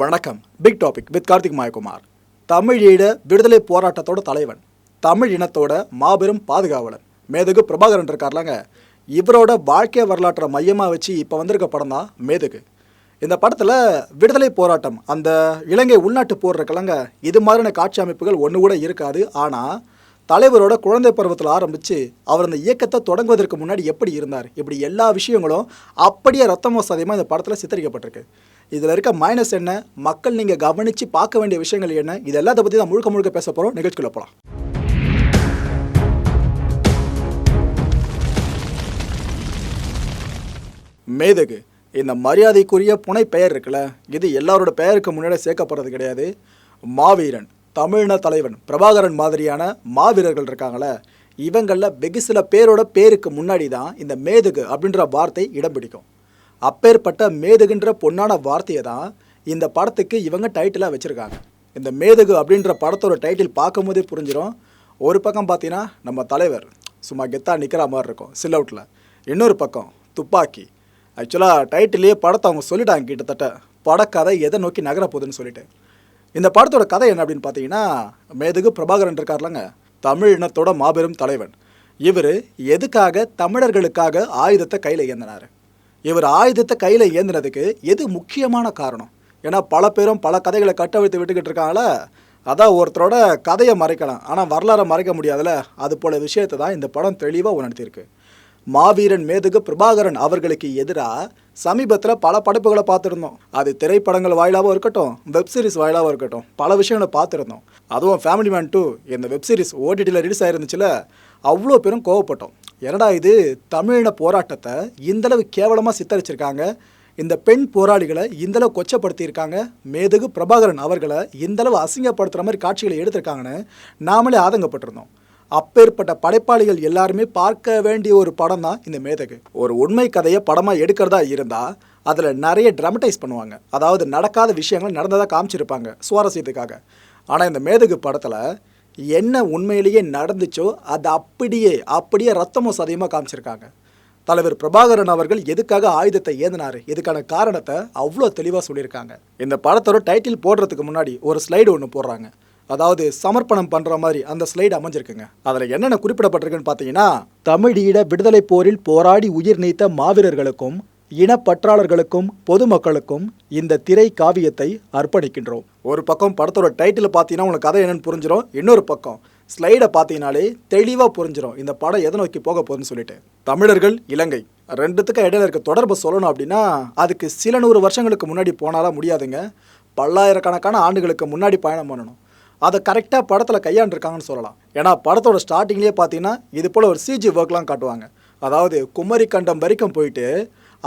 வணக்கம். Big topic with Karthik Mayakumar. தமிழீழ விடுதலை போராட்டத்தோட தலைவன். தமிழ் இனத்தோட மாபெரும் பாதுகாவலன். மேதகு பிரபாகரன் இருக்கார்லாங்க. இவரோட வாழ்க்கை வரலாற்றை மையமாக வச்சு இப்போ வந்திருக்க படம் தான் மேதகு. இந்த படத்தில் விடுதலை போராட்டம் அந்த இலங்கை உள்நாட்டு போர் இருக்கலங்க இது மாதிரியான காட்சி அமைப்புகள் ஒன்று கூட இருக்காது. ஆனால் தலைவரோட குழந்தை பருவத்தில் ஆரம்பித்து அவர் அந்த இயக்கத்தை தொடங்குவதற்கு முன்னாடி எப்படி இருந்தார் இப்படி எல்லா விஷயங்களும் அப்படியே ரத்தமோ சதயமாக இந்த படத்தில் சித்தரிக்கப்பட்டிருக்கு. இதில் இருக்க மைனஸ் என்ன? மக்கள் நீங்கள் கவனித்து பார்க்க வேண்டிய விஷயங்கள் என்ன? இது எல்லாத்தை பற்றி தான் முழுக்க முழுக்க பேச போகிறோம் நிகழ்ச்சிக்குள்ள போகலாம் மேதகு இந்த மரியாதைக்குரிய புனை பெயர் இருக்குல்ல? இது எல்லாரோட பெயருக்கு முன்னாடி சேர்க்கப்படுறது கிடையாது. மாவீரன் தமிழ்ன தலைவன் பிரபாகரன் மாதிரியான மாவீரர்கள் இருக்காங்களே இவங்களில் வெகு சில பேரோட பேருக்கு முன்னாடி தான் இந்த மேதகு அப்படின்ற வார்த்தை இடம் பிடிக்கும். அப்பேற்பட்ட மேதுகுன்ற பொன்னான வார்த்தையை தான் இந்த படத்துக்கு இவங்க டைட்டிலாக வச்சுருக்காங்க. இந்த மேதகு அப்படின்ற படத்தோட டைட்டில் பார்க்கும்போதே புரிஞ்சிடும் ஒரு பக்கம் பார்த்தீங்கன்னா நம்ம தலைவர் சும்மா கெத்தாக நிற்கிற மாதிரி இருக்கும் சில் அவுட்டில் இன்னொரு பக்கம் துப்பாக்கி. ஆக்சுவலாக டைட்டிலேயே படத்தை அவங்க சொல்லிட்டாங்க கிட்டத்தட்ட. படக்கதை எதை நோக்கி நகர போகுதுன்னு சொல்லிட்டு. இந்த படத்தோட கதை என்ன அப்படின்னு பார்த்தீங்கன்னா மேதகு பிரபாகரன் இருக்கார்லங்க. தமிழ் இனத்தோட மாபெரும் தலைவன். இவர் எதுக்காக தமிழர்களுக்காக ஆயுதத்தை கையில் ஏந்தினார்? இவர் ஆயுதத்தை கையில் ஏந்தினதுக்கு எது முக்கியமான காரணம்? ஏன்னா பல பேரும் பல கதைகளை கட்டவிழ்த்து விட்டுக்கிட்டு இருக்காங்கள அதான் ஒருத்தரோட கதையை மறைக்கலாம். ஆனால் வரலாறை மறைக்க முடியாதுல்ல? அது போல விஷயத்தை தான் இந்த படம் தெளிவாக உணர்த்தியிருக்கு. மாவீரன் மேதுகு பிரபாகரன் அவர்களுக்கு எதிராக சமீபத்தில் பல படைப்புகளை பார்த்துருந்தோம். அது திரைப்படங்கள் வாயிலாகவும் இருக்கட்டும் வெப் சீரிஸ் வாயிலாகவும் இருக்கட்டும் பல விஷயங்களை பார்த்துருந்தோம். அதுவும் ஃபேமிலி மேன் டூ இந்த வெப் சீரிஸ் ஓடிடியில் ரிலீஸ் ஆயிருந்துச்சுல அவ்வளோ பேரும் கோவப்பட்டோம். என்னடா இது? தமிழின போராட்டத்தை இந்தளவு கேவலமாக சித்தரிச்சிருக்காங்க. இந்த பெண் போராளிகளை இந்தளவு கொச்சப்படுத்தியிருக்காங்க. மேதகு பிரபாகரன் அவர்களை இந்தளவு அசிங்கப்படுத்துகிற மாதிரி காட்சிகளை எடுத்திருக்காங்கன்னு நாமளே ஆதங்கப்பட்டிருந்தோம். அப்பேற்பட்ட படைப்பாளிகள் எல்லாருமே பார்க்க வேண்டிய ஒரு படம் தான் இந்த மேதகு. ஒரு உண்மை கதையை படமாக எடுக்கிறதா இருந்தால் அதில் நிறைய ட்ரமடைஸ் பண்ணுவாங்க. அதாவது நடக்காத விஷயங்கள் நடந்ததாக காமிச்சிருப்பாங்க சுவாரஸ்யத்துக்காக. ஆனால் இந்த மேதகு படத்தில் என்ன உண்மையிலேயே நடந்துச்சோ அது அப்படியே அப்படியே ரத்தமும் சதையுமாக காமிச்சிருக்காங்க. தலைவர் பிரபாகரன் அவர்கள் எதுக்காக ஆயுதத்தை ஏந்தினார்? இதுக்கான காரணத்தை அவ்வளோ தெளிவாக சொல்லியிருக்காங்க. இந்த படத்தோட டைட்டில் போடுறதுக்கு முன்னாடி ஒரு ஸ்லைடு ஒன்று போடுறாங்க. அதாவது சமர்ப்பணம் பண்ணுற மாதிரி அந்த ஸ்லைடு அமைஞ்சிருக்குங்க. அதில் என்னென்ன குறிப்பிடப்பட்டிருக்குன்னு பார்த்தீங்கன்னா தமிழீழ விடுதலை போரில் போராடி உயிர் நீத்த மாவீரர்களுக்கும் இனப்பற்றாளர்களுக்கும் பொதுமக்களுக்கும் இந்த திரை காவியத்தை அர்ப்பணிக்கின்றோம். ஒரு பக்கம் படத்தோட டைட்டில் பார்த்தீங்கன்னா உங்களுக்கு கதை என்னன்னு புரிஞ்சிடும் இன்னொரு பக்கம் ஸ்லைடை பார்த்தீங்கனாலே தெளிவாக புரிஞ்சிடும் இந்த படம் எதை நோக்கி போக போகுதுன்னு சொல்லிட்டு. தமிழர்கள் இலங்கை. ரெண்டுத்துக்கும் இடையில இருக்க தொடர்பு சொல்லணும் அப்படின்னா அதுக்கு சில நூறு வருஷங்களுக்கு முன்னாடி போனாலாம் முடியாதுங்க. பல்லாயிரக்கணக்கான ஆண்டுகளுக்கு முன்னாடி பயணம் பண்ணணும். அதை கரெக்டாக படத்தில் கையாண்டுருக்காங்கன்னு சொல்லலாம். ஏன்னா படத்தோட ஸ்டார்டிங்லேயே பார்த்தீங்கன்னா இது போல் ஒரு சிஜி ஒர்க்லாம் காட்டுவாங்க. அதாவது குமரி கண்டம் வரைக்கும் போயிட்டு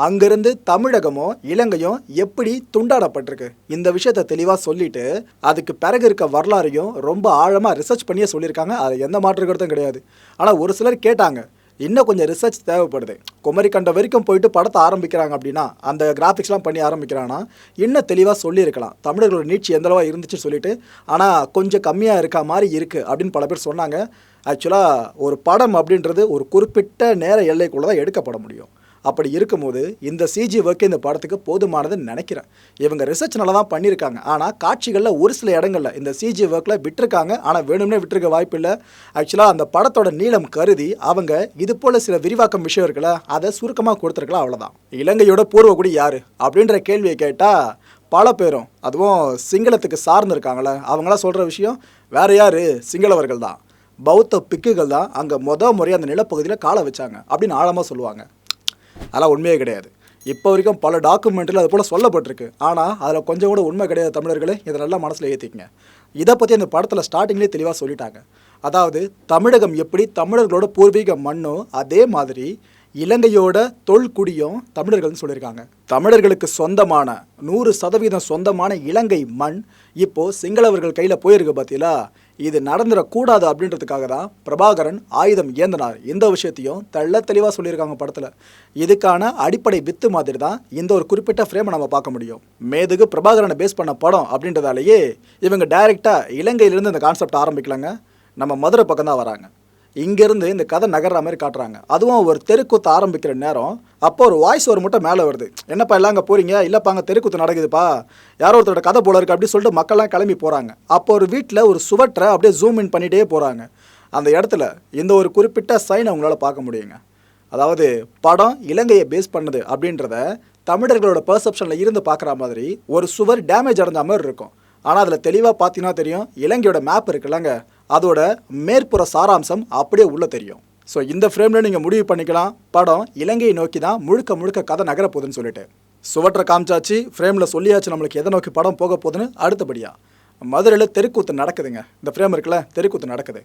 அங்கிருந்து தமிழகமும் இலங்கையும் எப்படி துண்டாடப்பட்டிருக்கு? இந்த விஷயத்த தெளிவாக சொல்லிட்டு அதுக்கு பிறகு இருக்க வரலாறையும் ரொம்ப ஆழமாக ரிசர்ச் பண்ணியே சொல்லியிருக்காங்க. அது எந்த மாற்று கருத்தும் கிடையாது. ஆனால் ஒரு சிலர் கேட்டாங்க இன்னும் கொஞ்சம் ரிசர்ச் தேவைப்படுது. குமரி கண்டம் வரைக்கும் போயிட்டு படத்தை ஆரம்பிக்கிறாங்க அப்படின்னா அந்த கிராஃபிக்ஸ்லாம் பண்ணி ஆரம்பிக்கிறாங்கன்னா இன்னும் தெளிவாக சொல்லியிருக்கலாம். தமிழர்களோட நீட்சி எந்தளவா இருந்துச்சுன்னு சொல்லிட்டு ஆனால் கொஞ்சம் கம்மியாக இருக்க மாதிரி இருக்குது அப்படின்னு பல பேர் சொன்னாங்க. ஆக்சுவலாக ஒரு படம் அப்படின்றது ஒரு குறிப்பிட்ட நேர எல்லைக்குள்ளே தான் எடுக்கப்பட முடியும். அப்படி இருக்கும்போது இந்த சிஜி ஒர்க் இந்த படத்துக்கு போதுமானதுன்னு நினைக்கிறேன். இவங்க ரிசர்ச் நல்லா தான் பண்ணியிருக்காங்க. ஆனால் காட்சிகளில் ஒரு சில இடங்களில் இந்த சிஜி ஒர்க்கில் விட்டுருக்காங்க. ஆனால் வேணும்னே விட்டுருக்க வாய்ப்பு இல்லை. ஆக்சுவலாக அந்த படத்தோட நீளம் கருதி அவங்க இது போல் சில விரிவாக்கம் விஷயம் இருக்குல்ல அதை சுருக்கமாக கொடுத்துருக்கலாம் அவ்வளோதான் இலங்கையோட பூர்வக்குடி யார்? அப்படின்ற கேள்வியை கேட்டால் பல பேரும் அதுவும் சிங்களத்துக்கு சார்ந்து இருக்காங்களே அவங்களாம் சொல்கிற விஷயம் வேறு யார்? சிங்களவர்கள் தான் பௌத்த பிக்குகள் தான் அங்கே மொதல் முறையாக அந்த நிலப்பகுதியில் காலை வச்சாங்க அப்படின்னு ஆழமாக சொல்லுவாங்க. அதெல்லாம் உண்மையே கிடையாது. இப்போ வரைக்கும் பல டாக்குமெண்ட்டில் அது போல் சொல்லப்பட்டிருக்கு. ஆனால் அதில் கொஞ்சம் கூட உண்மை கிடையாது தமிழர்களே. இதை நல்லா மனசில் ஏற்றிக்கங்க இதை பற்றி அந்த படத்தில் ஸ்டார்டிங்லேயே தெளிவாக சொல்லிட்டாங்க. அதாவது தமிழகம் எப்படி தமிழர்களோட பூர்வீக மண்ணோ அதே மாதிரி இலங்கையோட தொல்குடியும் தமிழர்கள்னு சொல்லியிருக்காங்க. தமிழர்களுக்கு சொந்தமான நூறு சதவீதம் சொந்தமான இலங்கை மண் இப்போது சிங்களவர்கள் கையில் போயிருக்கு பார்த்தீங்களா இது நடந்துடக்கூடாது அப்படின்றதுக்காக தான் பிரபாகரன் ஆயுதம் ஏந்தினார். இந்த விஷயத்தையும் தெள்ள தெளிவாக சொல்லியிருக்காங்க படத்தில். இதுக்கான அடிப்படை வித்து மாதிரி தான் இந்த ஒரு குறிப்பிட்ட ஃப்ரேமை நம்ம பார்க்க முடியும். மேதுகு பிரபாகரனை பேஸ் பண்ண படம் அப்படின்றதாலேயே இவங்க டைரெக்டாக இலங்கையிலேருந்து இந்த கான்செப்ட் ஆரம்பிக்கலாங்க. நம்ம மதுரை பக்கம் தான் வராங்க. இங்கேருந்து இந்த கதை நகர்ற மாதிரி காட்டுறாங்க. அதுவும் ஒரு தெருக்கூத்து ஆரம்பிக்கிற நேரம். அப்போ ஒரு வாய்ஸ் ஒரு மட்டும் மேலே வருது. என்னப்பா எல்லாம் அங்கே போகிறீங்க இல்லைப்பா அங்கே தெருக்கூத்து நடக்குதுப்பா. யாரோ ஒருத்தரோட கதை போல இருக்கு அப்படின்னு சொல்லிட்டு மக்கள்லாம் கிளம்பி போகிறாங்க அப்போ ஒரு வீட்டில் ஒரு சுவற்றை அப்படியே ஜூம் இன் பண்ணிகிட்டே போகிறாங்க அந்த இடத்துல இந்த ஒரு குறிப்பிட்ட சைன் அவங்களால பார்க்க முடியுங்க. அதாவது படம் இலங்கையை பேஸ் பண்ணுது அப்படின்றத தமிழர்களோட பெர்செப்ஷனில் இருந்து பார்க்குற மாதிரி ஒரு சுவர் டேமேஜ் அடைஞ்ச மாதிரி இருக்கும். ஆனால் அதில் தெளிவாக பார்த்தீங்கன்னா தெரியும் இலங்கையோட மேப் இருக்குல்லங்க. அதோட மேற்புற சாராம்சம் அப்படியே உள்ளே தெரியும். ஸோ இந்த ஃப்ரேமில் நீங்கள் முடிவு பண்ணிக்கலாம். படம் இலங்கையை நோக்கி தான் முழுக்க முழுக்க கதை நகரப்போகுதுன்னு சொல்லிட்டு. சுவற்றை காமிச்சாச்சு ஃப்ரேமில் சொல்லியாச்சு நம்மளுக்கு எதை நோக்கி படம் போக போகுதுன்னு அடுத்தபடியாக மதுரையில் தெருக்கூத்து நடக்குதுங்க. இந்த ஃப்ரேம் இருக்குல்ல தெருக்கூத்து நடக்குது.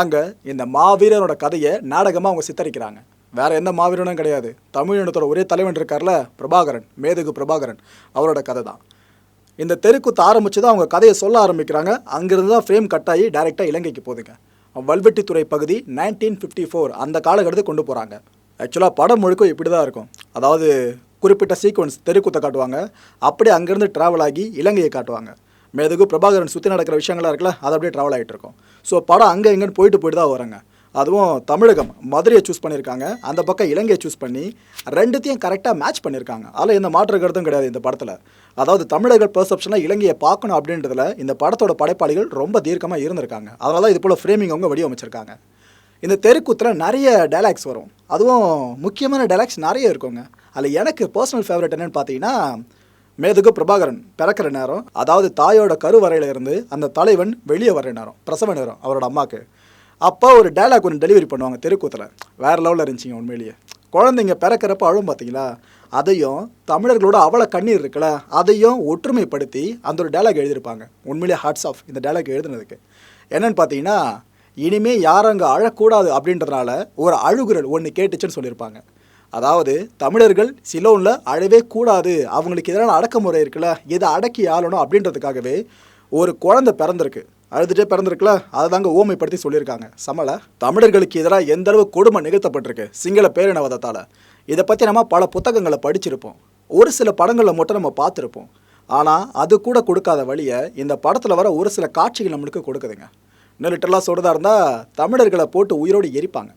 அங்கே இந்த மாவீரனோட கதையை நாடகமாக அவங்க சித்தரிக்கிறாங்க. வேற எந்த மாவீரனும் கிடையாது. தமிழ் இனத்தோட ஒரே தலைவன் இருக்கார்ல பிரபாகரன் மேதகு பிரபாகரன். அவரோட கதை தான். இந்த தெருக்கூத்து ஆரம்பித்து தான் அவங்க கதையை சொல்ல ஆரம்பிக்கிறாங்க. அங்கேருந்து தான் ஃப்ரேம் கட் ஆகி டைரெக்டாக இலங்கைக்கு போகுதுங்க. வல்வெட்டித்துறை பகுதி நைன்டீன் ஃபிஃப்டி ஃபோர் அந்த காலகட்டத்துக்கு கொண்டு போகிறாங்க ஆக்சுவலாக படம் முழுக்க இப்படி தான் இருக்கும். அதாவது குறிப்பிட்ட சீக்வன்ஸ் தெருக்கூத்தை காட்டுவாங்க. அப்படியே அங்கேருந்து ட்ராவல் ஆகி இலங்கையை காட்டுவாங்க. மேதுக்கு பிரபாகரன் சுற்றி நடக்கிற விஷயங்களாக இருக்குல்ல அது அப்படியே ட்ராவல் ஆகிட்டு இருக்கும். ஸோ படம் அங்கே எங்கேன்னு போயிட்டு போயிட்டு தான் வராங்க. அதுவும் தமிழகம் மதுரையை சூஸ் பண்ணியிருக்காங்க. அந்த பக்கம் இலங்கையை சூஸ் பண்ணி ரெண்டுத்தையும் கரெக்டாக மேட்ச் பண்ணியிருக்காங்க. அதில் எந்த மாற்று கருத்தும் கிடையாது இந்த படத்தில். அதாவது தமிழர்கள் பெர்செப்ஷனில் இலங்கையை பார்க்கணும் அப்படின்றதுல இந்த படத்தோட படைப்பாளிகள் ரொம்ப தீர்க்கமாக இருந்திருக்காங்க. அதனால தான் இது போல் ஃப்ரேமிங் அவங்க வடிவமைச்சிருக்காங்க. இந்த தெருக்கூத்தில் நிறைய டைலாக்ஸ் வரும். அதுவும் முக்கியமான டைலாக்ஸ் நிறைய இருக்குங்க. அதில் எனக்கு பர்சனல் ஃபேவரட் என்னன்னு பார்த்தீங்கன்னா மேதுகு பிரபாகரன் பிறக்கிற நேரம் அதாவது தாயோட கருவறையில இருந்து அந்த தலைவன் வெளியே வர்ற நேரம் பிரசவ நேரம் அவரோட அம்மாவுக்கு அப்போ ஒரு டைலாக் ஒன்று டெலிவரி பண்ணுவாங்க தெருக்கூத்தில். வேறு லெவலில் இருந்துச்சுங்க உண்மையிலேயே. குழந்தைங்க பிறக்கிறப்ப அழும் பார்த்தீங்களா அதையும் தமிழர்களோட அவ்வளோ கண்ணீர் இருக்குல்ல அதையும் ஒற்றுமைப்படுத்தி அந்த ஒரு டைலாக் எழுதியிருப்பாங்க. உண்மையிலேயே ஹார்ட்ஸ் ஆஃப் இந்த டைலாக் எழுதுனதுக்கு. என்னென்னு பார்த்தீங்கன்னா இனிமே யாரும் அங்கே அழக்கூடாது அப்படின்றதுனால ஒரு அழுகுரல் ஒன்று கேட்டுச்சுன்னு சொல்லியிருப்பாங்க. அதாவது தமிழர்கள் சிலோனில் அழவே கூடாது அவங்களுக்கு எதிரான அடக்குமுறை இருக்குல்ல இதை அடக்கி ஆளணும் அப்படின்றதுக்காகவே ஒரு குழந்தை பிறந்திருக்கு. அழுதுட்டே பிறந்திருக்குல்ல அதை தாங்க ஓமைப்படுத்தி சொல்லியிருக்காங்க. சமல தமிழர்களுக்கு எதிராக எந்த அளவு கொடுமை நிகழ்த்தப்பட்டிருக்கு சிங்கள பேரினவாதத்தால். இதை பற்றி நம்ம பல புத்தகங்களை படிச்சிருப்போம். ஒரு சில படங்களில் மட்டும் நம்ம பார்த்துருப்போம். ஆனால் அது கூட கொடுக்காத வழியை இந்த படத்தில் வர ஒரு சில காட்சிகள் நம்மளுக்கு கொடுக்குதுங்க. இன்னும் லிட்டரலாக சொல்கிறதா இருந்தால் தமிழர்களை போட்டு உயிரோடு எரிப்பாங்க.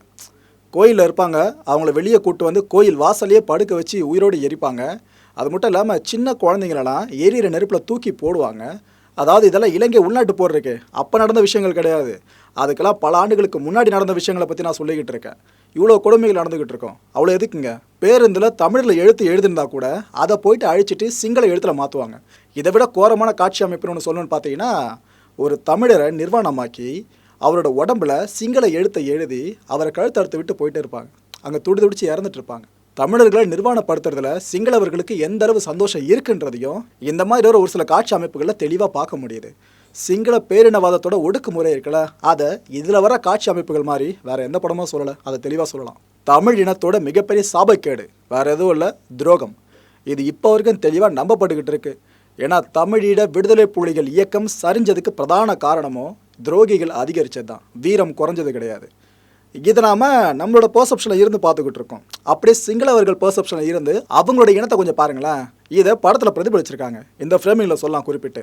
கோயிலில் இருப்பாங்க அவங்கள வெளியே கூட்டு வந்து கோயில் வாசலையே படுக்க வச்சு உயிரோடு எரிப்பாங்க. அது மட்டும் இல்லாமல் சின்ன குழந்தைங்களெல்லாம் எரியிற நெருப்பில் தூக்கி போடுவாங்க. அதாவது இதெல்லாம் இலங்கை உள்நாட்டு போர் இருக்கு. அப்போ நடந்த விஷயங்கள் கிடையாது. அதுக்கெல்லாம் பல ஆண்டுகளுக்கு முன்னாடி நடந்த விஷயங்களை பற்றி நான் சொல்லிக்கிட்டு இருக்கேன். இவ்வளோ கொடுமைகள் நடந்துக்கிட்டு இருக்கோம். அவ்வளோ எதுக்குங்க? பேருந்தில் தமிழில் எழுத்து எழுதிருந்தா கூட அதை போயிட்டு அழிச்சிட்டு சிங்கள எழுத்தில் மாற்றுவாங்க இதை விட கோரமான காட்சி அமைப்புன்னு ஒன்று சொல்லணும்னு பார்த்தீங்கன்னா ஒரு தமிழரை நிர்வாணமாக்கி அவரோட உடம்புல சிங்கள எழுத்தை எழுதி அவரை கழுத்தறுத்து விட்டு போயிட்டு இருப்பாங்க. அங்கே துடி துடிச்சு இறந்துட்டு இருப்பாங்க. தமிழர்களை நிர்வாணப்படுத்துறதுல சிங்களவர்களுக்கு எந்த அளவு சந்தோஷம் இருக்குன்றதையும் இந்த மாதிரி ஒரு ஒரு சில காட்சி அமைப்புகளில் தெளிவாக பார்க்க முடியுது. சிங்கள பேரினவாதத்தோட ஒடுக்குமுறை இருக்குல்ல அதை இதில் வர காட்சி அமைப்புகள் மாதிரி வேற எந்த படமும் சொல்லலை. அதை தெளிவாக சொல்லலாம். தமிழ் இனத்தோட மிகப்பெரிய சாபக்கேடு வேற எதுவும் இல்லை துரோகம். இது இப்போ வரைக்கும் தெளிவாக நம்பப்பட்டுக்கிட்டு இருக்கு. ஏன்னா தமிழீட விடுதலை புலிகள் இயக்கம் சரிஞ்சதுக்கு பிரதான காரணமும் துரோகிகள் அதிகரித்தது தான் வீரம் குறைஞ்சது கிடையாது. இதை நாம நம்மளோட பர்செப்ஷனில் இருந்து பார்த்துக்கிட்டு இருக்கோம். அப்படியே சிங்களவர்கள் பர்செப்ஷனில் இருந்து அவங்களோட இனத்தை கொஞ்சம் பாருங்களேன். இதை படத்தில் பிரதிபலிச்சிருக்காங்க. இந்த ஃப்ரேமிங்கில் சொல்லலாம் குறிப்பிட்டு.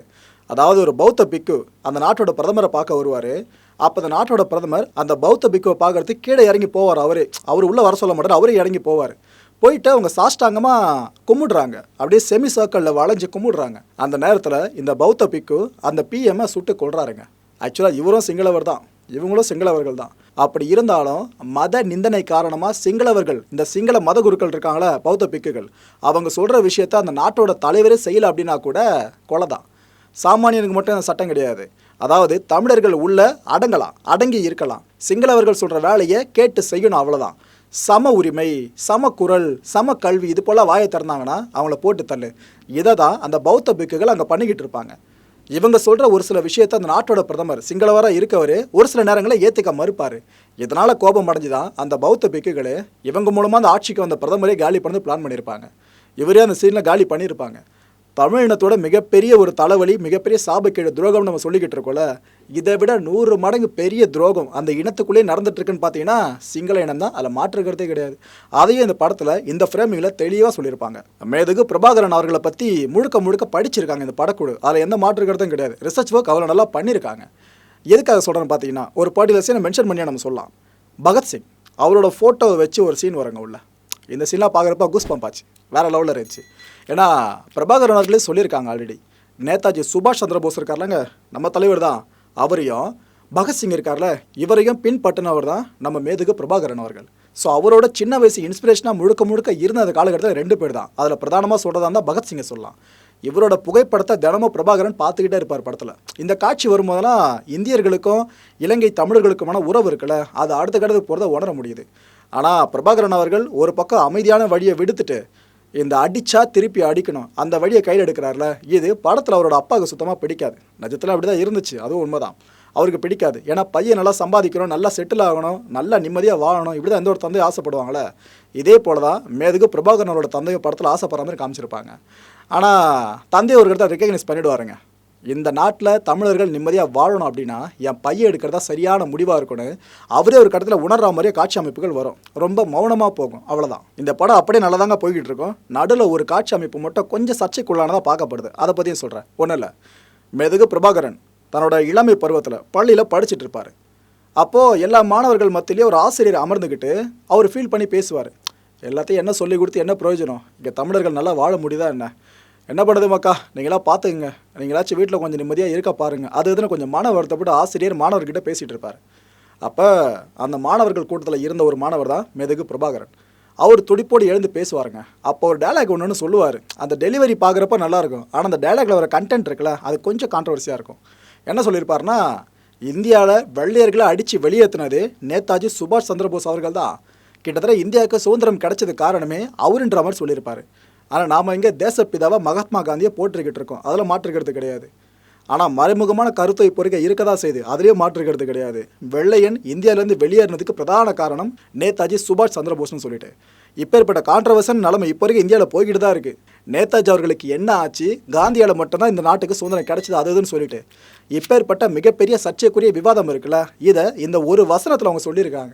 அதாவது ஒரு பௌத்த பிக்கு அந்த நாட்டோட பிரதமரை பார்க்க வருவார். அப்போ அந்த நாட்டோட பிரதமர் அந்த பௌத்த பிக்குவை பார்க்கறதுக்கு கீழே இறங்கி போவார். அவரே அவர் உள்ளே வர சொல்ல மாட்டார். அவரே இறங்கி போவார். போயிட்டு அவங்க சாஷ்டாங்கமாக கும்பிடுறாங்க. அப்படியே செமி சர்க்கிளில் வளைஞ்சு கும்பிடுறாங்க. அந்த நேரத்தில் இந்த பௌத்த பிக்கு அந்த பிஎம்ஐ சுட்டு கொள்றாருங்க ஆக்சுவலாக இவரும் சிங்களவர் தான். இவங்களும் சிங்களவர்கள் தான். அப்படி இருந்தாலும் மத நிந்தனை காரணமாக சிங்களவர்கள் இந்த சிங்கள மத குருக்கள் இருக்காங்களே பௌத்த பிக்குகள் அவங்க சொல்கிற விஷயத்த அந்த நாட்டோட தலைவரே செய்யலை அப்படின்னா கூட கொலை தான் சாமானியனுக்கு மட்டும் அந்த சட்டம் கிடையாது. அதாவது தமிழர்கள் உள்ள அடங்கலாம் அடங்கி இருக்கலாம். சிங்களவர்கள் சொல்கிற வேலையை கேட்டு செய்யணும் அவ்வளோதான் சம உரிமை சம குரல் சம கல்வி இது போல் வாயை திறந்தாங்கன்னா அவங்கள போட்டு தள்ளு. இதை தான் அந்த பௌத்த பிக்குகள் அங்கே பண்ணிக்கிட்டு இருப்பாங்க. இவங்க சொல்கிற ஒரு சில விஷயத்த அந்த நாட்டோட பிரதமர் சிங்களவராக இருக்கவர் ஒரு சில நேரங்களில் ஏற்றுக்க மறுப்பார். இதனால் கோபம் அடைஞ்சு தான் அந்த பௌத்த பிக்குகளே இவங்க மூலமாக அந்த ஆட்சிக்கு வந்த பிரதமரே காலி பண்ணி பிளான் பண்ணியிருப்பாங்க இவரே அந்த சீனில் காலி பண்ணியிருப்பாங்க தமிழினத்தோட மிகப்பெரிய ஒரு தலைவலி மிகப்பெரிய சாபக்கேடு துரோகம் நம்ம சொல்லிக்கிட்டு இருக்கோம்ல. இதை விட நூறு மடங்கு பெரிய துரோகம் அந்த இனத்துக்குள்ளே நடந்துட்டுருக்குன்னு பார்த்தீங்கன்னா சிங்கள இனம் தான். அதில் மாற்றுக்கிறதே கிடையாது. அதையும் இந்த படத்தில் இந்த ஃப்ரேமிங்கில் தெளிவாக சொல்லியிருப்பாங்க. மேதுகு பிரபாகரன் அவர்களை பற்றி முழுக்க முழுக்க படிச்சிருக்காங்க இந்த படக்குழு. அதில் எந்த மாற்றுக்கிறதும் கிடையாது. ரிசர்ச் ஒர்க் அவ்வளோ நல்லா பண்ணியிருக்காங்க. எதுக்காக சொல்கிறேன்னு பார்த்தீங்கன்னா ஒரு பாட்டியில் சீனை மென்ஷன் பண்ணியா நம்ம சொல்லலாம். பகத்சிங் அவரோட ஃபோட்டோவை வச்சு ஒரு சீன் வரங்க உள்ள. இந்த சீன்லாம் பார்க்குறப்ப குஸ் பம்பாச்சு வேறு லெவலில் இருந்துச்சு. ஏன்னா பிரபாகரன் அவர்களே சொல்லியிருக்காங்க ஆல்ரெடி நேதாஜி சுபாஷ் சந்திர போஸ் இருக்கார்லங்க நம்ம தலைவர் தான். அவரையும் பகத்சிங் இருக்கார்ல இவரையும் பின்பற்றினவர் தான் நம்ம மேதுகு பிரபாகரன் அவர்கள். ஸோ அவரோட சின்ன வயசு இன்ஸ்பிரேஷனாக முழுக்க முழுக்க இருந்த அந்த காலகட்டத்தில் ரெண்டு பேர் தான். அதில் பிரதானமாக சொல்கிறதா இருந்தால் பகத்சிங்கை சொல்லலாம். இவரோட புகைப்படத்தை தினமும் பிரபாகரன் பார்த்துக்கிட்டே இருப்பார் படத்தில். இந்த காட்சி வரும்போதெல்லாம் இந்தியர்களுக்கும் இலங்கை தமிழர்களுக்குமான உறவு இருக்குல்ல அது அடுத்த கட்டத்துக்கு போகிறத உணர முடியுது. ஆனால் பிரபாகரன் அவர்கள் ஒரு பக்கம் அமைதியான வழியை விடுத்துட்டு இந்த அடிச்சா திருப்பி அடிக்கணும். அந்த வழியை கையில் எடுக்கிறார்ல. இது படத்தில் அவரோட அப்பாவுக்கு சுத்தமாக பிடிக்காது. நிஜத்தில் அப்படி தான் இருந்துச்சு. அதுவும் உண்மைதான். அவருக்கு பிடிக்காது. ஏன்னா பையன் நல்லா சம்பாதிக்கணும் நல்லா செட்டில் ஆகணும் நல்லா நிம்மதியாக வாழணும். இப்படி தான் எந்த ஒரு தந்தை ஆசைப்படுவாங்களே இதே போல தான் மேதுக்கு பிரபாகரனோட தந்தையும் படத்தில் ஆசைப்படுற மாதிரி காமிச்சிருப்பாங்க. ஆனால் தந்தை ஒரு இடத்த ரெக்கக்னைஸ் பண்ணிடுவாருங்க. இந்த நாட்டில் தமிழர்கள் நிம்மதியாக வாழணும் அப்படின்னா என் பையன் எடுக்கிறதா சரியான முடிவாக இருக்கணும். அவரே ஒரு கட்டத்தில் உணர்ற மாதிரியே காட்சி அமைப்புகள் வரும். ரொம்ப மௌனமாக போகும். அவ்வளோதான் இந்த படம் அப்படியே நல்லதாங்க போய்கிட்டு இருக்கும். நடுவில் ஒரு காட்சி அமைப்பு மட்டும் கொஞ்சம் சர்ச்சைக்குள்ளானதாக பார்க்கப்படுது. அதை பற்றியும் சொல்கிறேன் ஒன்றும் இல்லை. மெதுகு பிரபாகரன் தன்னோட இளமை பருவத்தில் பள்ளியில் படிச்சுட்டு இருப்பார். அப்போது எல்லா மாணவர்கள் மத்தியிலேயே ஒரு ஆசிரியர் அமர்ந்துக்கிட்டு அவர் ஃபீல் பண்ணி பேசுவார். எல்லாத்தையும் என்ன சொல்லி கொடுத்து என்ன பிரயோஜனம்? இங்கே தமிழர்கள் நல்லா வாழ முடியுதா என்ன? என்ன பண்ணுது மக்கா? நீங்களாம் பார்த்துக்குங்க. நீங்களாச்சும் வீட்டில் கொஞ்சம் நிம்மதியாக இருக்க பாருங்கள் அது இதுன்னு கொஞ்சம் மாணவர் வருத்தப்பட்டு ஆசிரியர் மாணவர்கிட்ட பேசிகிட்டு இருப்பார். அப்போ அந்த மாணவர்கள் கூட்டத்தில் இருந்த ஒரு மாணவர் தான் மெதுகு பிரபாகரன். அவர் துடிப்போடு எழுந்து பேசுவாருங்க. அப்போ ஒரு டேலாக் ஒன்று சொல்லுவார். அந்த டெலிவரி பார்க்குறப்ப நல்லாயிருக்கும். ஆனால் அந்த டேலாகில் வர கண்டென்ட் இருக்குல்ல அது கொஞ்சம் கான்ட்ரவர்சியாக இருக்கும். என்ன சொல்லியிருப்பாருன்னா இந்தியாவில் வெள்ளையர்களை அடித்து வெளியேற்றினது நேதாஜி சுபாஷ் சந்திரபோஸ் அவர்கள் தான். கிட்டத்தட்ட இந்தியாவுக்கு சுதந்திரம் கிடைச்சது காரணமே அவருன்ற மாதிரி சொல்லியிருப்பார். ஆனால் நாம் இங்கே தேசப்பிதாவை மகாத்மா காந்தியை போட்டிருக்கிட்டு இருக்கோம். அதில் மாற்றுக்கிறது கிடையாது. ஆனால் மறைமுகமான கருத்தை இப்போ இருக்க இருக்க தான் செய்யுது அதுலேயும் மாற்றுக்கிறது கிடையாது. வெள்ளையன் இந்தியாவிலேருந்து வெளியேறினதுக்கு பிரதான காரணம் நேதாஜி சுபாஷ் சந்திரபோஸ்னு சொல்லிட்டு. இப்பேற்பட்ட கான்ட்ரவர்சன் நிலைமை இப்போ வரைக்கும் இந்தியாவில் போய்கிட்டு தான் இருக்குது நேதாஜி அவர்களுக்கு என்ன ஆச்சு? காந்தியால் மட்டும்தான் இந்த நாட்டுக்கு சுதந்திரம் கிடைச்சது அது இதுன்னு சொல்லிட்டு. இப்பேற்பட்ட மிகப்பெரிய சர்ச்சைக்குரிய விவாதம் இருக்குல்ல? இதை இந்த ஒரு வசனத்தில் அவங்க சொல்லியிருக்காங்க.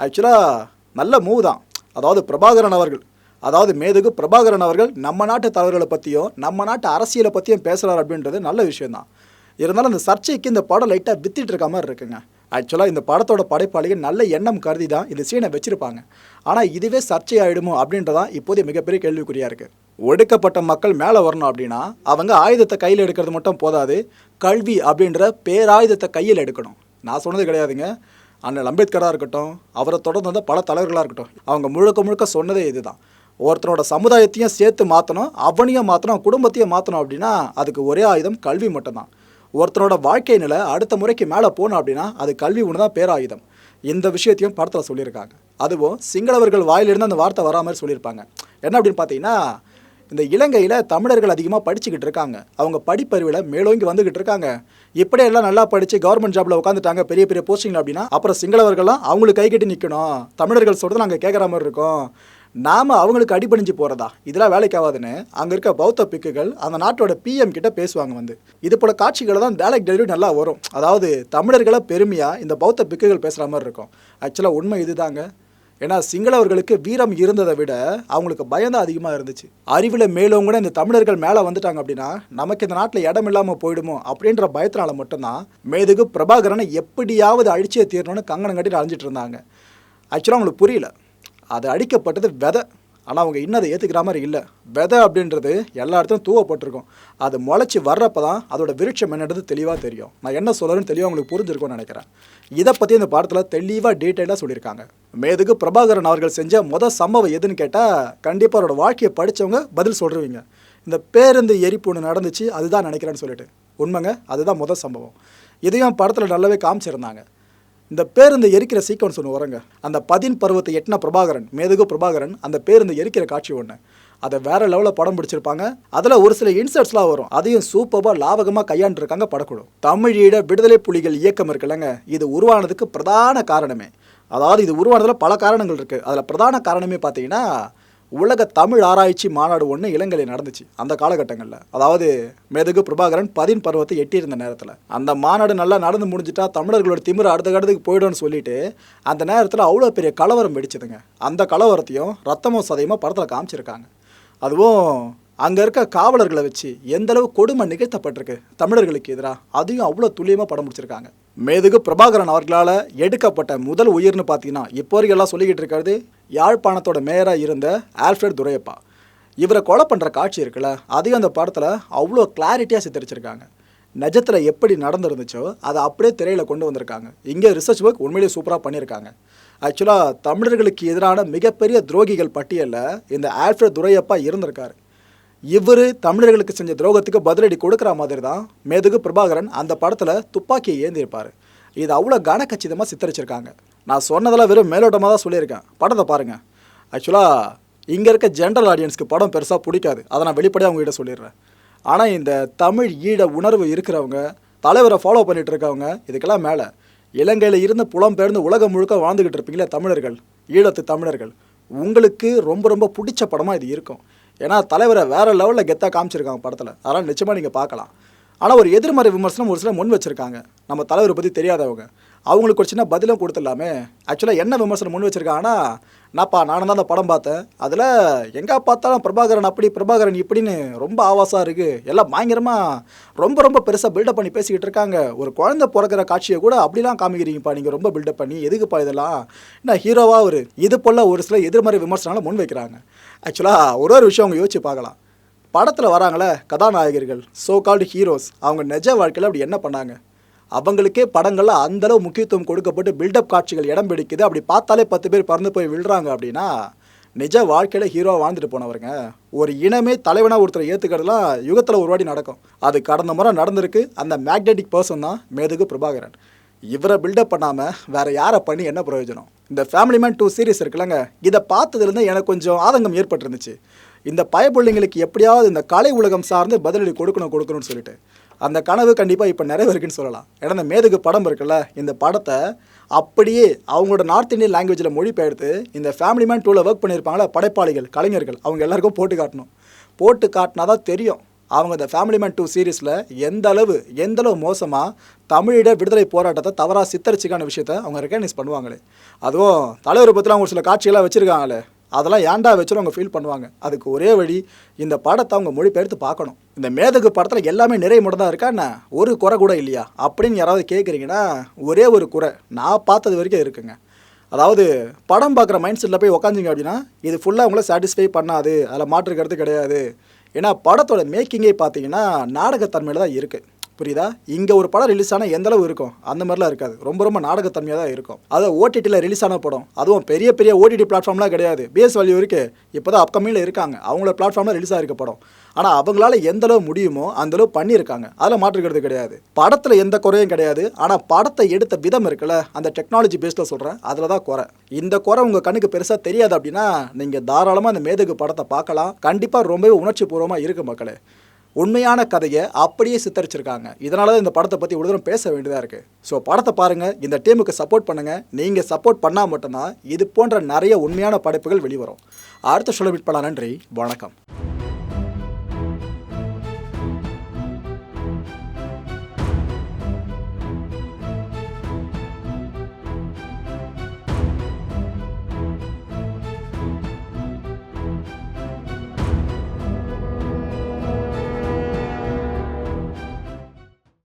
ஆக்சுவலாக நல்ல மூவ் தான். அதாவது பிரபாகரன் அவர்கள் அதாவது மேதுகு பிரபாகரன் அவர்கள் நம்ம நாட்டு தலைவர்களை பற்றியும் நம்ம நாட்டு அரசியலை பற்றியும் பேசுகிறார் அப்படின்றது நல்ல விஷயந்தான் இருந்தாலும் அந்த சர்ச்சைக்கு இந்த படம் லைட்டாக வித்திட்டு இருக்க மாதிரி இருக்குங்க. ஆக்சுவலாக இந்த படத்தோட படைப்பாளிகள் நல்ல எண்ணம் கருதி தான் இந்த சீனை வச்சுருப்பாங்க. ஆனால் இதுவே சர்ச்சை ஆகிடுமோ அப்படின்றதான் இப்போதைய மிகப்பெரிய கேள்விக்குறியாக இருக்குது ஒடுக்கப்பட்ட மக்கள் மேலே வரணும் அப்படின்னா அவங்க ஆயுதத்தை கையில் எடுக்கிறது மட்டும் போதாது. கல்வி அப்படின்ற பேராயுதத்தை கையில் எடுக்கணும். நான் சொன்னது கிடையாதுங்க. அண்ணல் அம்பேத்கராக இருக்கட்டும் அவரை தொடர்ந்து வந்த பல தலைவர்களாக இருக்கட்டும் அவங்க முழுக்க முழுக்க சொன்னதே இதுதான். ஒருத்தனோட சமுதாயத்தையும் சேர்த்து மாற்றணும் அவனையும் மாற்றணும் குடும்பத்தையும் மாற்றணும் அப்படின்னா அதுக்கு ஒரே ஆயுதம் கல்வி மட்டும்தான். ஒருத்தனோட வாழ்க்கை நிலை அடுத்த முறைக்கு மேலே போனோம் அப்படின்னா அது கல்வி ஒன்று தான் பேராயுதம். இந்த விஷயத்தையும் படத்தில் சொல்லியிருக்காங்க. அதுவும் சிங்களவர்கள் வாயிலிருந்து அந்த வார்த்தை வரா மாதிரி சொல்லியிருப்பாங்க. என்ன அப்படின்னு பார்த்தீங்கன்னா இந்த இலங்கையில் தமிழர்கள் அதிகமாக படிச்சுக்கிட்டு இருக்காங்க. அவங்க படிப்பறிவில் மேலோங்கி வந்துக்கிட்டு இருக்காங்க. இப்படியே எல்லாம் நல்லா படித்து கவர்மெண்ட் ஜாப்பில் உட்காந்துட்டாங்க பெரிய பெரிய போஸ்டிங்கில் அப்படின்னா அப்புறம் சிங்களவர்கள்லாம் அவங்களுக்கு கை கட்டி நிற்கணும் தமிழர்கள் சொல்கிறது நாங்கள் கேட்குற மாதிரி இருக்கோம். நாம் அவங்களுக்கு அடிபணிஞ்சு போகிறதா இதெல்லாம் வேலைக்கு ஆகாதுன்னு அங்கே இருக்க பௌத்த பிக்குகள் அந்த நாட்டோட பிஎம் கிட்ட பேசுவாங்க வந்து. இது போல காட்சிகளை தான் டேரக்ட் டெலிவரி நல்லா வரும். அதாவது தமிழர்களை பெருமையாக இந்த பௌத்த பிக்குகள் பேசுகிற மாதிரி இருக்கும். ஆக்சுவலாக உண்மை இதுதாங்க. ஏன்னா சிங்களவர்களுக்கு வீரம் இருந்ததை விட அவங்களுக்கு பயம்தான் அதிகமாக இருந்துச்சு. அறிவில் மேலும் கூட இந்த தமிழர்கள் மேலே வந்துட்டாங்க அப்படின்னா நமக்கு இந்த நாட்டில் இடம் இல்லாமல் போயிடுமோ அப்படின்ற பயத்தினால மட்டும்தான் மேதுகு பிரபாகரனை எப்படியாவது அழிச்சே தீரணும்னு கங்கணம் கட்டிட்டு அழிஞ்சிட்டு இருந்தாங்க. ஆக்சுவலாக அவங்களுக்கு புரியல. அது அடிக்கப்பட்டது விதை. ஆனால் அவங்க இன்னும் அதை ஏற்றுக்கிற மாதிரி இல்லை. விதை அப்படின்றது எல்லா இடத்துலையும் தூவப்பட்டிருக்கும். அது முளைச்சி வர்றப்ப தான் அதோட விருட்சம் என்னன்றது தெளிவாக தெரியும். நான் என்ன சொல்கிறேன்னு தெளிவாக உங்களுக்கு புரிஞ்சிருக்கும்னு நினைக்கிறேன். இதை பற்றி இந்த பாடத்தில் தெளிவாக டீட்டெயிலாக சொல்லியிருக்காங்க. மேதுக்கு பிரபாகரன் அவர்கள் செஞ்ச மொதல் சம்பவம் எதுன்னு கேட்டால் கண்டிப்பாக அவரோட வாழ்க்கையை படித்தவங்க பதில் சொல்கிறவங்க இந்த பேருந்து எரிப்பு ஒன்று நடந்துச்சு அதுதான் நினைக்கிறேன்னு சொல்லிட்டு. உண்மைங்க அதுதான் முத சம்பவம். இதையும் படத்தில் நல்லாவே காமிச்சிருந்தாங்க. இந்த பேருந்து எரிக்கிற சீக்வன்ஸ் ஒன்று வருங்க. அந்த பதின் பருவத்தை எட்டின பிரபாகரன் மேதுகு பிரபாகரன் அந்த பேருந்து எரிக்கிற காட்சி ஒன்று அதை வேற லெவலில் படம் பிடிச்சிருப்பாங்க. அதில் ஒரு சில இன்சர்ட்ஸ்லாம் வரும். அதையும் சூப்பராக லாபகமாக கையாண்டுருக்காங்க படக்குழு. தமிழீழ விடுதலை புலிகள் இயக்கம் இருக்குல்லங்க இது உருவானதுக்கு பிரதான காரணமே. அதாவது இது உருவானதில் பல காரணங்கள் இருக்குது அதில் பிரதான காரணமே பார்த்தீங்கன்னா உலக தமிழ் ஆராய்ச்சி மாநாடு ஒன்று இலங்கையில் நடந்துச்சு அந்த காலகட்டங்களில். அதாவது மெதுகு பிரபாகரன் பதின் பருவத்தை எட்டியிருந்த நேரத்தில். அந்த மாநாடு நல்லா நடந்து முடிஞ்சிட்டா தமிழர்களோட திமிர அடுத்த கட்டத்துக்கு போயிடும்னு சொல்லிட்டு அந்த நேரத்தில் அவ்வளோ பெரிய கலவரம் வெடிச்சதுங்க. அந்த கலவரத்தையும் ரத்தமோ சதையுமோ படத்தில் காமிச்சிருக்காங்க. அதுவும் அங்கே இருக்க காவலர்களை வச்சு எந்த அளவு கொடுமை நிகழ்த்தப்பட்டிருக்கு தமிழர்களுக்கு எதிராக அதையும் அவ்வளோ துல்லியமாக படம் முடிச்சிருக்காங்க. மேதுகு பிரபாகரன் அவர்களால் எடுக்கப்பட்ட முதல் உயிர்னு பார்த்தீங்கன்னா இப்போ வரைக்கும் எல்லாம் சொல்லிக்கிட்டு இருக்கிறது யாழ்ப்பாணத்தோட மேயராக இருந்த ஆல்ஃப்ரட் துரையப்பா. இவரை கொலை பண்ணுற காட்சி இருக்குல்ல அதையும் அந்த படத்தில் அவ்வளோ கிளாரிட்டியாக சித்தரிச்சிருக்காங்க. நிஜத்தில் எப்படி நடந்துருந்துச்சோ அதை அப்படியே திரையில் கொண்டு வந்திருக்காங்க. இங்கே ரிசர்ச் ஒர்க் உண்மையிலேயே சூப்பராக பண்ணியிருக்காங்க. ஆக்சுவலாக தமிழர்களுக்கு எதிரான மிகப்பெரிய துரோகிகள் பட்டியலில் இந்த ஆல்ஃப்ரட் துரையப்பா இருந்திருக்காரு. இவர் தமிழர்களுக்கு செஞ்ச துரோகத்துக்கு பதிலடி கொடுக்குற மாதிரி தான் மேதுகு பிரபாகரன் அந்த படத்தில் துப்பாக்கியை ஏந்திருப்பார். இது அவ்வளோ கனக்கச்சிதமாக சித்தரிச்சிருக்காங்க. நான் சொன்னதெல்லாம் வெறும் மேலோட்டமாக தான் சொல்லியிருக்கேன். படத்தை பாருங்கள் ஆக்சுவலாக இங்கே இருக்க ஜென்ரல் ஆடியன்ஸ்க்கு படம் பெருசாக பிடிக்காது. அதை நான் வெளிப்படையாக உங்ககிட்ட சொல்லிடுறேன். ஆனால் இந்த தமிழ் ஈழ உணர்வு இருக்கிறவங்க தலைவரை ஃபாலோ பண்ணிகிட்டு இருக்கவங்க இதுக்கெல்லாம் மேலே. இலங்கையில் இருந்து புலம்பெயர்ந்து உலகம் முழுக்க வாழ்ந்துக்கிட்டு இருப்பீங்களே தமிழர்கள் ஈழத்து தமிழர்கள். உங்களுக்கு ரொம்ப ரொம்ப பிடிச்ச படமாக இது இருக்கும். ஏன்னா தலைவரை வேற லெவலில் கெத்தாக காமிச்சிருக்காங்க படத்தில். அதெல்லாம் நிச்சயமாக நீங்கள் பார்க்கலாம். ஆனால் ஒரு எதிர்மறை விமர்சனம் ஒரு சில முன் வச்சிருக்காங்க. நம்ம தலைவரை பற்றி தெரியாதவங்க. அவங்களுக்கு ஒரு சின்ன பதிலும் கொடுத்துடலாமே. ஆக்சுவலாக என்ன விமர்சனம் முன் வச்சிருக்காங்கன்னா நான்ப்பா நானும் தான் அந்த படம் பார்த்தேன். அதில் எங்கே பார்த்தாலும் பிரபாகரன் அப்படி பிரபாகரன் இப்படின்னு ரொம்ப ஆவாசாக இருக்குது எல்லாம் பயங்கரமாக ரொம்ப ரொம்ப பெருசாக பில்டப் பண்ணி பேசிக்கிட்டு இருக்காங்க. ஒரு குழந்தை பிறக்கிற காட்சியை கூட அப்படிலாம் காமிக்கிறீங்கப்பா நீங்கள் ரொம்ப பில்டப் பண்ணி. எதுக்குப்பா இதெல்லாம்? என்ன ஹீரோவாக ஒரு இது போல் ஒரு சில எதிர்மறை விமர்சனங்களை முன் வைக்கிறாங்க. ஆக்சுவலாக ஒரு ஒரு விஷயம் அவங்க யோசிச்சு பார்க்கலாம். படத்தில் வராங்களே கதாநாயகர்கள் சோ கால்டு ஹீரோஸ் அவங்க நிஜ வாழ்க்கையில் அப்படி என்ன பண்ணாங்க? அவங்களுக்கே படங்களில் அந்தளவு முக்கியத்துவம் கொடுக்கப்பட்டு பில்டப் காட்சிகள் இடம் பிடிக்குது. அப்படி பார்த்தாலே பத்து பேர் பறந்து போய் விழுறாங்க அப்படின்னா நிஜ வாழ்க்கையில் ஹீரோவாக வாழ்ந்துட்டு போனவருங்க. ஒரு இனமே தலைவனாக ஒருத்தரை ஏற்றுக்கிறதுலாம் யுகத்தில் ஒரு வாட்டி நடக்கும். அது கடந்த முறை நடந்திருக்கு. அந்த மேக்னெட்டிக் பர்சன் தான் மேதுகு பிரபாகரன். இவரை பில்டப் பண்ணாமல் வேற யாரை பண்ணி என்ன பிரயோஜனம்? இந்த ஃபேமிலி மேன் டூ சீரீஸ் இருக்குல்லங்க. இதை பார்த்ததுலேருந்து எனக்கு கொஞ்சம் ஆதங்கம் ஏற்பட்டிருந்துச்சு. இந்த பயப்புள்ளைங்களுக்கு எப்படியாவது இந்த கலை உலகம் சார்ந்து பதிலடி கொடுக்கணும் கொடுக்கணும்னு சொல்லிட்டு. அந்த கனவு கண்டிப்பாக இப்போ நிறைவேறுக்குன்னு சொல்லலாம். ஏன்னா இந்த மேதுக்கு படம் இருக்குல்ல இந்த படத்தை அப்படியே அவங்களோட நார்த் இந்தியன் லாங்குவேஜில் மொழிபெயர்த்து இந்த ஃபேமிலி மேன் டூவில் ஒர்க் பண்ணியிருப்பாங்களா படைப்பாளிகள் கலைஞர்கள் அவங்க எல்லாருக்கும் போட்டு காட்டணும். போட்டு காட்டினா தான் தெரியும் அவங்க இந்த ஃபேமிலி மேன் டூ சீரீஸில் எந்த அளவு எந்த அளவு மோசமாக தமிழிட விடுதலை போராட்டத்தை தவறாக சித்தரிச்சுக்கான விஷயத்த அவங்க ரெக்கக்னைஸ் பண்ணுவாங்களே. அதுவும் தலைவரை பற்றிலாம் அவங்க சில காட்சிகளாக வச்சுருக்காங்களே அதெல்லாம் ஏன்டா வச்சுரும் அவங்க ஃபீல் பண்ணுவாங்க. அதுக்கு ஒரே வழி இந்த படத்தை அவங்க மொழிபெயர்த்து பார்க்கணும். இந்த மேதகு படத்தில் எல்லாமே நிறைய மட்டும் தான் இருக்கா என்ன? ஒரு குறை கூட இல்லையா? அப்படின்னு யாராவது கேட்குறீங்கன்னா ஒரே ஒரு குறை. நான் பார்த்தது வரைக்கும் இருக்குங்க. அதாவது படம் பார்க்குற மைண்ட் செட்டில் போய் உக்காந்துங்க அப்படின்னா இது ஃபுல்லாக அவங்கள சாட்டிஸ்ஃபை பண்ணாது. அதில் மாற்றுக்கிறது கிடையாது. ஏன்னா படத்தோட மேக்கிங்கே பார்த்தீங்கன்னா நாடகத்தன்மையில் தான் இருக்குது புரியுதா? இங்கே ஒரு படம் ரிலீஸ் ஆனால் எந்த அளவு இருக்கும்? அந்த மாதிரிலாம் இருக்காது. ரொம்ப ரொம்ப நாடகத்தன்மையாக தான் இருக்கும். அதை ஓடிடியில் ரிலீஸ் ஆன படம். அதுவும் பெரிய பெரிய ஓடிடி பிளாட்ஃபார்ம்லாம் கிடையாது. பிஎஸ் வேல்யூ இருக்கு இப்போ தான் அப்கமிங்கில் இருக்காங்க. அவங்களோட பிளாட்ஃபார்மில் ரிலீஸ் ஆகிருக்க படம். ஆனால் அவங்களால எந்த அளவு முடியுமோ அந்த அளவு பண்ணியிருக்காங்க. அதில் மாற்றுக்கிறது கிடையாது. படத்தில் எந்த குறையும் கிடையாது. ஆனால் படத்தை எடுத்த விதம் இருக்குல்ல அந்த டெக்னாலஜி பேஸில் சொல்கிறேன் அதில் தான் குறை. இந்த குறை உங்கள் கண்ணுக்கு பெருசாக தெரியாது அப்படின்னா நீங்கள் தாராளமாக அந்த மேதகு படத்தை பார்க்கலாம். கண்டிப்பாக ரொம்பவே உணர்ச்சி பூர்வமாக இருக்குது மக்களே. உண்மையான கதையை அப்படியே சித்தரிச்சிருக்காங்க. இதனால தான் இந்த படத்தை பற்றி இவ்வளோ தூரம் பேச வேண்டியதாக இருக்குது ஸோ படத்தை பாருங்கள் இந்த டீமுக்கு சப்போர்ட் பண்ணுங்கள் நீங்கள் சப்போர்ட் பண்ணால் மட்டும்தான் இது போன்ற நிறைய உண்மையான படைப்புகள் வெளிவரும். அடுத்த சொல்ல மீட் பண்ணலாம். நன்றி. வணக்கம்.